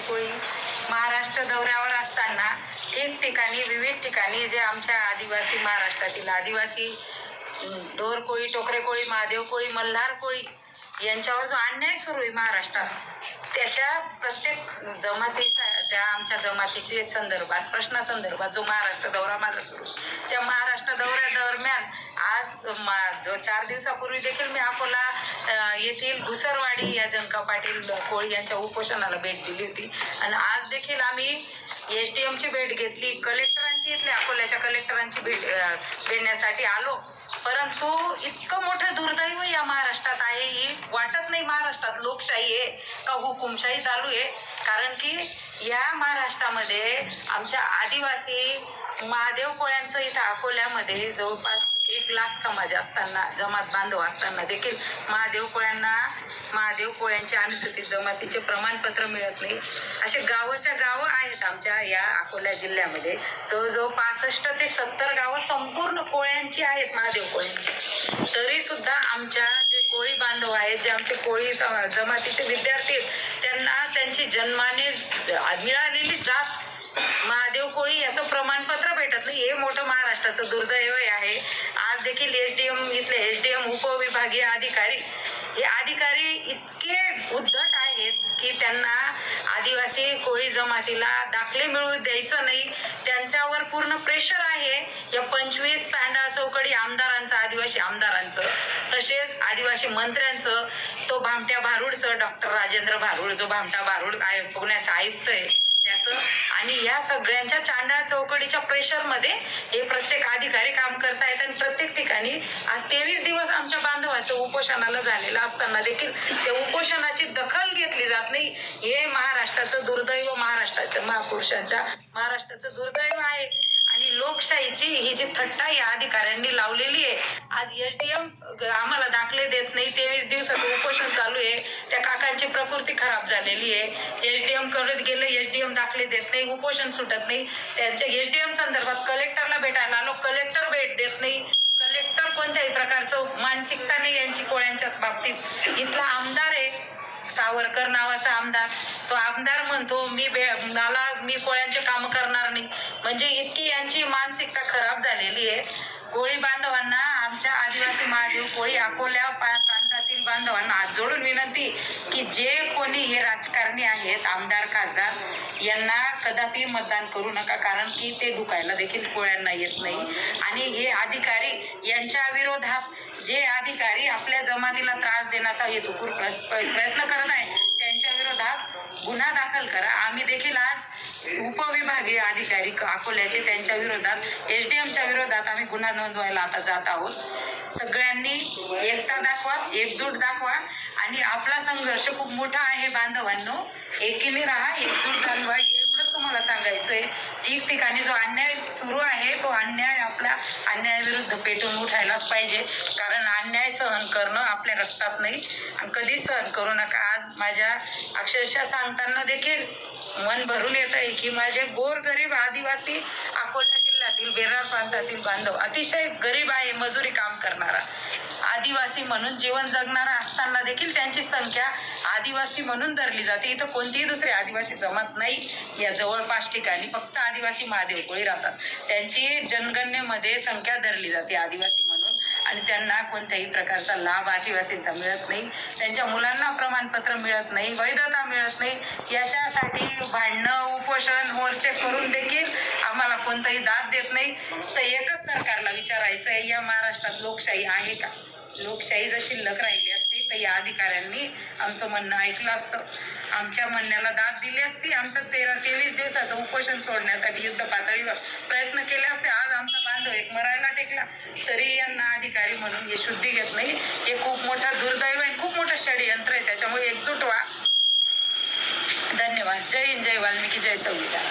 कोळी महाराष्ट्र दौऱ्यावर असताना ठिकठिकाणी विविध ठिकाणी जे आमच्या आदिवासी महाराष्ट्रातील आदिवासी ढोर कोळी टोकरे कोळी महादेव कोळी मल्हार कोळी यांच्यावर जो अन्याय सुरू आहे महाराष्ट्रात त्याच्या प्रत्येक जमातीचा त्या आमच्या जमातीचे संदर्भात प्रश्नासंदर्भात जो महाराष्ट्र दौरा माझा सुरू त्या महाराष्ट्र दौऱ्या दरम्यान आज चार दिवसापूर्वी देखील मी अकोला येथील घुसरवाडी या जनका पाटील कोळी यांच्या उपोषणाला भेट दिली होती. आणि आज देखील आम्ही एस डी एमची भेट घेतली कलेक्टरांची इथल्या अकोल्याच्या कलेक्टरांची भेट भेटण्यासाठी आलो. परंतु इतकं मोठं दुर्दैव या महाराष्ट्रात आहे ही वाटत नाही महाराष्ट्रात लोकशाही आहे का हुकुमशाही चालू आहे. कारण की या महाराष्ट्रामध्ये आमच्या आदिवासी महादेव कोळ्यांचं इथं अकोल्यामध्ये जवळपास एक लाख समाज असताना जमात बांधव असताना देखील महादेव कोळ्यांना महादेव कोळ्यांच्या अनुसूचित जमातीचे प्रमाणपत्र मिळत नाही. असे गावाच्या गावं आहेत आमच्या या अकोला जिल्ह्यामध्ये. जवळजवळ पासष्ट ते सत्तर गावं संपूर्ण कोळ्यांची आहेत महादेव कोळ्यांची. तरी सुद्धा आमच्या जे कोळी बांधव आहेत जे आमचे कोळी जमातीचे विद्यार्थी आहेत त्यांना त्यांची जन्माने मिळालेली जात महादेव कोळी याचं प्रमाणपत्र भेटत नाही. हे मोठं महाराष्ट्राचं दुर्दैव आहे. आज देखील एस डी एम इथले एस डी एम उपविभागीय अधिकारी हे अधिकारी इतके उद्धट आहेत की त्यांना आदिवासी कोळी जमातीला दाखले मिळू द्यायचं नाही. त्यांच्यावर पूर्ण प्रेशर आहे. या पंचवीस चांडा चौकडी आमदारांचं आदिवासी आमदारांचं तसेच आदिवासी मंत्र्यांचं तो भामट्या भारूडचं डॉक्टर राजेंद्र भारूड जो भामटा भारूड आय पुण्याचा आयुक्त आहे त्याचं. आणि या सगळ्यांच्या चांडा चौकडीच्या प्रेशरमध्ये हे प्रत्येक अधिकारी काम करतायत आणि प्रत्येक ठिकाणी आज तेवीस दिवस आमच्या बांधवाचं उपोषणाला झालेलं असताना देखील त्या उपोषणाची दखल घेतली जात नाही. हे महाराष्ट्राचं दुर्दैव महाराष्ट्राच्या महापुरुषांच्या महाराष्ट्राचं दुर्दैव आहे. आणि लोकशाहीची ही जी थट्टा या अधिकाऱ्यांनी लावलेली आहे. आज एस डी एम आम्हाला दाखले देत नाही. तेवीस दिवसाचं उपोषण चालू आहे. त्या काकांची प्रकृती खराब झालेली आहे. एच डी एम करत गेलं एस डी एम दाखले देत नाही उपोषण सुटत नाही. त्यांच्या एच डी एम संदर्भात कलेक्टरला भेटायला आलो कलेक्टर भेट देत नाही. कलेक्टर कोणत्याही प्रकारचं मानसिकता नाही यांची कोळ्यांच्याच बाबतीत. इथला आमदार आहे सावरकर नावाचा आमदार. तो आमदार म्हणतो मी बे मला मी कोळ्यांचे काम करणार नाही. म्हणजे इतकी यांची मानसिकता खराब झालेली आहे. कोळी बांधवांना आमच्या आदिवासी महादेव कोळी अकोल्या पा- प्रांतातील बांधवांना आज जोडून विनंती की जे कोणी हे राजकारणी आहेत आमदार खासदार यांना कदापि मतदान करू नका कारण की ते दुखायला देखील कोळ्यांना येत नाही. आणि हे अधिकारी यांच्या विरोधात जे अधिकारी आपल्या जमातीला त्रास देण्याचा हेतुपूर प्रयत्न करत आहे त्यांच्या विरोधात गुन्हा दाखल करा. आम्ही देखील उपविभागीय अधिकारी अकोल्याचे त्यांच्या विरोधात एस डी एमच्या विरोधात आम्ही गुन्हा नोंदवायला आता जात आहोत. सगळ्यांनी एकता दाखवा एकजूट दाखवा आणि आपला संघर्ष खूप मोठा आहे बांधवांनो. एकीने राहा एकजूट जाणवा एवढंच तुम्हाला सांगायचंय. ठिकठिकाणी जो अन्याय सुरू आहे तो अन्याय आपल्या अन्यायाविरुद्ध पेटून उठायलाच पाहिजे. कारण अन्याय सहन करणं आपल्या रक्तात नाही आणि कधीच सहन करू नका. आज माझ्या अक्षरशः सांगताना देखील मन भरून येत आहे की माझे गोरगरीब आदिवासी अकोला जिल्ह्यातील बेरार प्रांतातील बांधव अतिशय गरीब आहे मजुरी काम करणारा. आदिवासी म्हणून जीवन जगणारा असताना देखील त्यांची संख्या आदिवासी म्हणून धरली जाते. इथं कोणतीही दुसरी आदिवासी जमात नाही. या जवळपास ठिकाणी फक्त आदिवासी महादेव कोळी राहतात. त्यांची जनगणनेमध्ये संख्या धरली जाते आदिवासी म्हणून. आणि त्यांना कोणत्याही प्रकारचा लाभ आदिवासींचा मिळत नाही. त्यांच्या मुलांना प्रमाणपत्र मिळत नाही. वैधता मिळत नाही. याच्यासाठी भांडणं उपोषण मोर्चे करून देखील आम्हाला कोणताही दाद देत नाही. तर एकच सरकारला विचारायचं आहे या महाराष्ट्रात लोकशाही आहे का? लोकशाही जर शिल्लक राहिली तर या अधिकाऱ्यांनी आमचं म्हणणं ऐकलं असतं. आमच्या म्हणण्याला दाद दिली असती. आमचं तेरा तेवीस दिवसाचं उपोषण सोडण्यासाठी युद्ध पातळीवर प्रयत्न केले असते. आज आमचा बांधव एक मरायला टेकला. तरी यांना अधिकारी म्हणून हे शुद्धी घेत नाही. हे खूप मोठा दुर्दैव आहे खूप मोठं षडयंत्र आहे. त्याच्यामुळे एकजूट व्हा. धन्यवाद. जय हिंद. जय वाल्मिकी. जय संविधान.